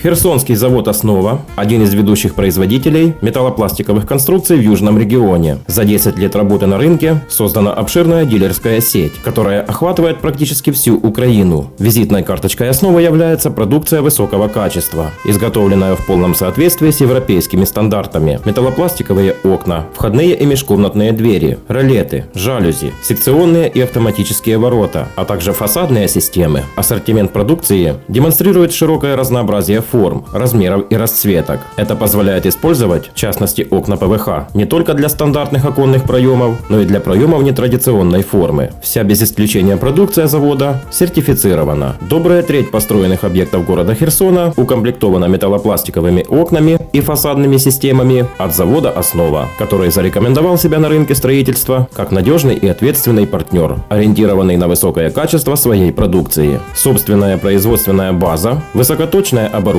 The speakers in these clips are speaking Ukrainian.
Херсонский завод «Основа» – один из ведущих производителей металлопластиковых конструкций в Южном регионе. За 10 лет работы на рынке создана обширная дилерская сеть, которая охватывает практически всю Украину. Визитной карточкой «Основа» является продукция высокого качества, изготовленная в полном соответствии с европейскими стандартами. Металлопластиковые окна, входные и межкомнатные двери, ролеты, жалюзи, секционные и автоматические ворота, а также фасадные системы. Ассортимент продукции демонстрирует широкое разнообразие форм, размеров и расцветок. Это позволяет использовать, в частности окна ПВХ, не только для стандартных оконных проемов, но и для проемов нетрадиционной формы. Вся без исключения продукция завода сертифицирована. Добрая треть построенных объектов города Херсона укомплектована металлопластиковыми окнами и фасадными системами от завода «Основа», который зарекомендовал себя на рынке строительства как надежный и ответственный партнер, ориентированный на высокое качество своей продукции. Собственная производственная база, высокоточное оборудование,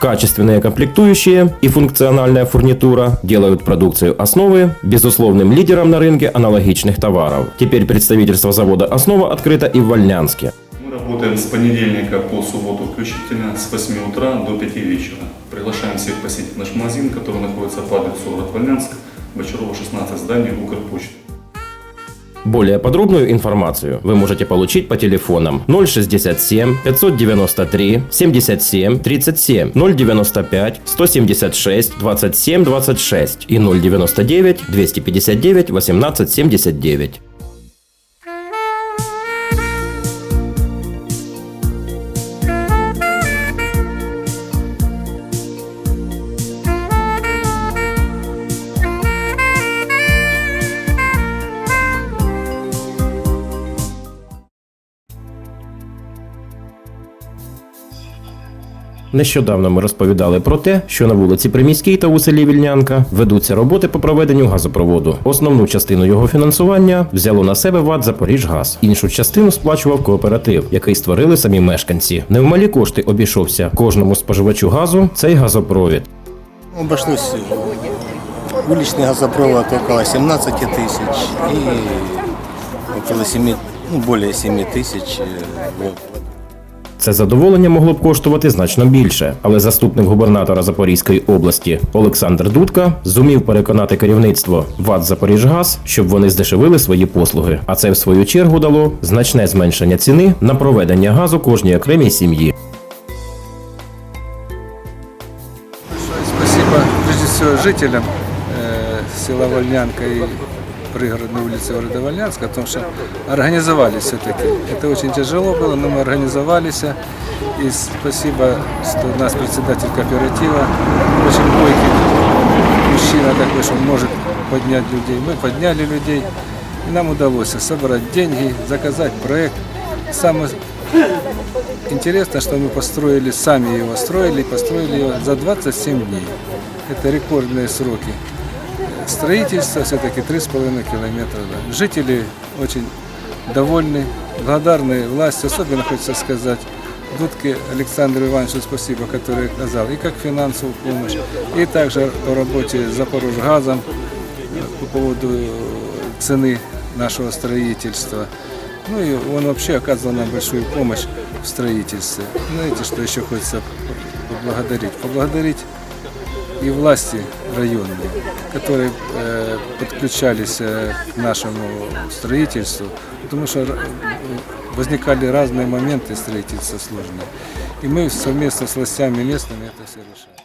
качественные комплектующие и функциональная фурнитура делают продукцию «Основы» безусловным лидером на рынке аналогичных товаров. Теперь представительство завода «Основа» открыто и в Вольнянске. Мы работаем с понедельника по субботу включительно с 8 утра до 5 вечера. Приглашаем всех посетить наш магазин, который находится по адресу город Вольнянск, Бочарова 16, здание Укрпочты. Более подробную информацию вы можете получить по телефонам 067 593 77 37 095 176 27 26 и 099 259 18 79. Нещодавно ми розповідали про те, що на вулиці Приміській та у селі Вільнянка ведуться роботи по проведенню газопроводу. Основну частину його фінансування взяло на себе ВАД Запоріжгаз. Іншу частину сплачував кооператив, який створили самі мешканці. Невмалі кошти обійшовся кожному споживачу газу цей газопровід. Обошлось уличный газопровод около 17 тысяч и около 7, ну, более 7 тысяч. це задоволення могло б коштувати значно більше, але заступник губернатора Запорізької області Олександр Дудка зумів переконати керівництво ВАД Запоріжгаз, щоб вони здешевили свої послуги. А це в свою чергу дало значне зменшення ціни на проведення газу кожній окремій сім'ї. Спасибо прежде всего жителям э, села Вольнянка и пригородной улицы города Вольнянска, потому что организовались все-таки. Это очень тяжело было, но мы организовались. И спасибо, что у нас председатель кооператива, очень бойкий мужчина такой, что он может поднять людей. Мы подняли людей, и нам удалось собрать деньги, заказать проект. Самое Интересно, что мы построили, сами его строили, и построили его за 27 дней. Это рекордные сроки. Строительство все-таки 3,5 километра. да. Жители очень довольны, благодарны власти, особенно хочется сказать Дудке Александру Ивановичу спасибо, который оказал и как финансовую помощь, и также по работе с Запорожгазом э, по поводу э, цены нашего строительства. Ну и он вообще оказывал нам большую помощь в строительстве. Знаете, что еще хочется поблагодарить? Поблагодарить и власти районные, которые э, подключались э, к нашему строительству, потому что р- возникали разные моменты строительства сложные. И мы совместно с властями местными это все решали.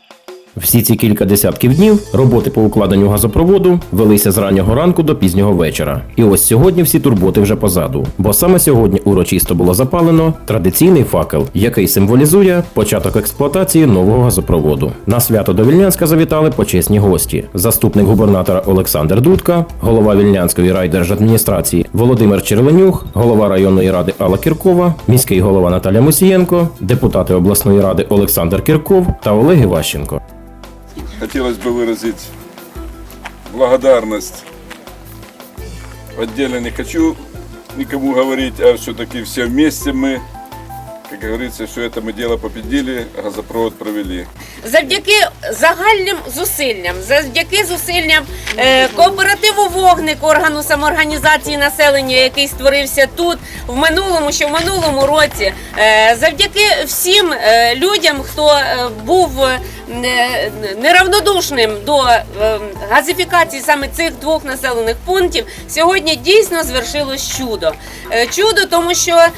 Всі ці кілька десятків днів роботи по укладенню газопроводу велися з раннього ранку до пізнього вечора. І ось сьогодні всі турботи вже позаду. Бо саме сьогодні урочисто було запалено традиційний факел, який символізує початок експлуатації нового газопроводу. На свято до Вільнянська завітали почесні гості: заступник губернатора Олександр Дудка, голова Вільнянської райдержадміністрації Володимир Черленюх, голова районної ради Алла Кіркова, міський голова Наталя Мусієнко, депутати обласної ради Олександр Кірков та Олег Іващенко хотелось бы выразить благодарность. Отдельно не хочу никому говорить, а все-таки все вместе мы как говорится, все это мы дело победили, газопровод провели. Завдяки загальним зусиллям, завдяки зусиллям е, кооперативу вогник органу самоорганізації населення, який створився тут в минулому, ще в минулому році, е, завдяки всім е, людям, хто е, був е, не- неравнодушним до е, газифікації саме цих двох населених пунктів, сьогодні дійсно звершилось чудо. Е, Чудо, тому що, е,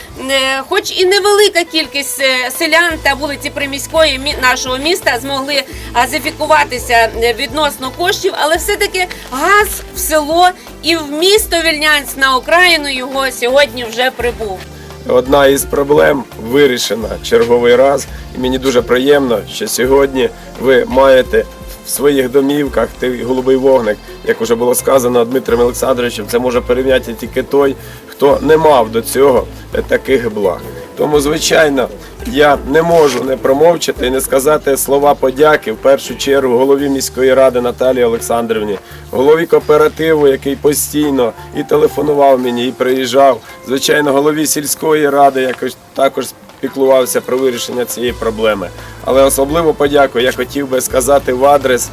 хоч і невелика кількість е, селян та вулиці приміської мі- нашого міста змогли газифікуватися відносно коштів, але все-таки газ в село і в місто Вільнянськ на Україну його сьогодні вже прибув. Одна із проблем вирішена черговий раз. І мені дуже приємно, що сьогодні ви маєте в своїх домівках той голубий вогник, як вже було сказано Дмитром Олександровичем, це може порівняти тільки той, хто не мав до цього таких благ. Тому, звичайно, я не можу не промовчати і не сказати слова подяки в першу чергу голові міської ради Наталії Олександрівні, голові кооперативу, який постійно і телефонував мені, і приїжджав. Звичайно, голові сільської ради, який також піклувався про вирішення цієї проблеми. Але особливо подяку я хотів би сказати в адрес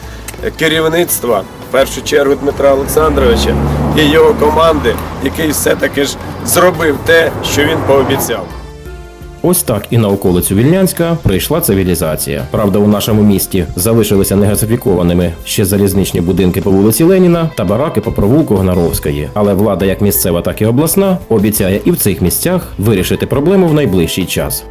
керівництва, в першу чергу Дмитра Олександровича і його команди, який все-таки ж зробив те, що він пообіцяв. Ось так і на околицю Вільнянська прийшла цивілізація. Правда, у нашому місті залишилися негазифікованими ще залізничні будинки по вулиці Леніна та бараки по провулку Гнаровської. Але влада, як місцева, так і обласна, обіцяє і в цих місцях вирішити проблему в найближчий час.